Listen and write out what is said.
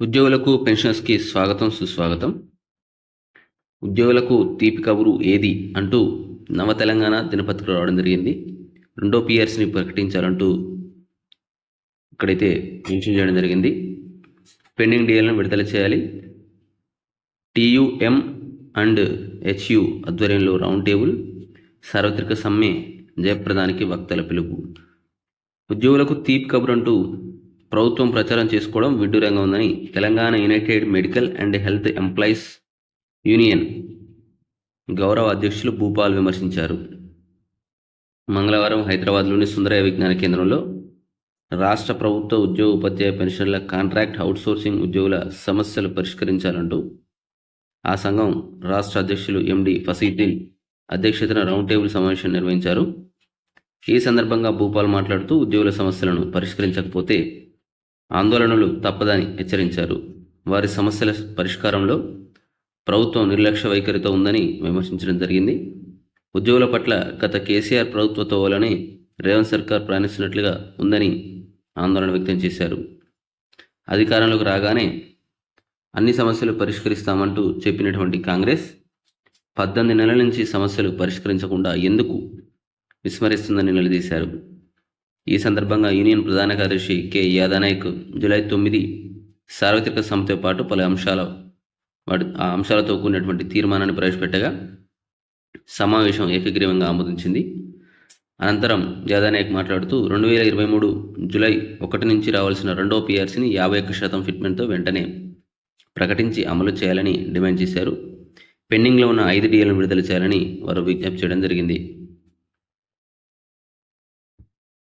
ఉద్యోగులకు పెన్షనర్స్కి స్వాగతం సుస్వాగతం. ఉద్యోగులకు తీపి కబురు ఏది అంటూ నవ తెలంగాణ దినపత్రిక రావడం జరిగింది. రెండో పిఆర్సీని ప్రకటించాలంటూ ఇక్కడైతే మెన్షన్ చేయడం జరిగింది. పెండింగ్ డిఎల్ను విడుదల చేయాలి. టీయుఎం అండ్ హెచ్యు ఆధ్వర్యంలో రౌండ్ టేబుల్. సార్వత్రిక సమ్మె జయప్రదానికి వక్తల పిలుపు. ఉద్యోగులకు తీపి కబురు అంటూ ప్రభుత్వం ప్రచారం చేసుకోవడం విడ్డూరంగా ఉందని Telangana united medical and health employees union గౌరవ అధ్యక్షులు భూపాల్ విమర్శించారు. మంగళవారం హైదరాబాద్లోని సుందరయ్య విజ్ఞాన కేంద్రంలో రాష్ట్ర ప్రభుత్వ ఉద్యోగ ఉపాధ్యాయ పెన్షన్ల కాంట్రాక్ట్ అవుట్సోర్సింగ్ ఉద్యోగుల సమస్యలు పరిష్కరించాలంటూ ఆ సంఘం రాష్ట్ర అధ్యక్షులు ఎండి ఫసీద్దీన్ అధ్యక్షతన రౌండ్ టేబుల్ సమావేశం నిర్వహించారు. ఈ సందర్భంగా భూపాల్ మాట్లాడుతూ ఉద్యోగుల సమస్యలను పరిష్కరించకపోతే ఆందోళనలు తప్పదని హెచ్చరించారు. వారి సమస్యల పరిష్కారంలో ప్రభుత్వం నిర్లక్ష్య వైఖరితో ఉందని విమర్శించడం జరిగింది. ఉద్యోగుల పట్ల గత కేసీఆర్ ప్రభుత్వతో వలనే రేవంత్ సర్కార్ ప్రయాణిస్తున్నట్లుగా ఉందని ఆందోళన వ్యక్తం చేశారు. అధికారంలోకి రాగానే అన్ని సమస్యలు పరిష్కరిస్తామంటూ చెప్పినటువంటి కాంగ్రెస్ పద్దెనిమిది నెలల నుంచి సమస్యలు పరిష్కరించకుండా ఎందుకు విస్మరిస్తుందని నిలదీశారు. ఈ సందర్భంగా యూనియన్ ప్రధాన కార్యదర్శి కె. యాదనాయక్ జూలై తొమ్మిది సార్వత్రిక సమ్మెతో పాటు పలు అంశాల వాటి ఆ అంశాలతో కూడినటువంటి తీర్మానాన్ని ప్రవేశపెట్టగా సమావేశం ఏకగ్రీవంగా ఆమోదించింది. అనంతరం యాదానాయక్ మాట్లాడుతూ రెండు వేల ఇరవై మూడు జూలై ఒకటి నుంచి రావాల్సిన రెండో పిఆర్సీని యాభై ఒక్క శాతం ఫిట్మెంట్తో వెంటనే ప్రకటించి అమలు చేయాలని డిమాండ్ చేశారు. పెండింగ్లో ఉన్న ఐదు డిఎల్ను విడుదల చేయాలని వారు విజ్ఞప్తి చేయడం జరిగింది.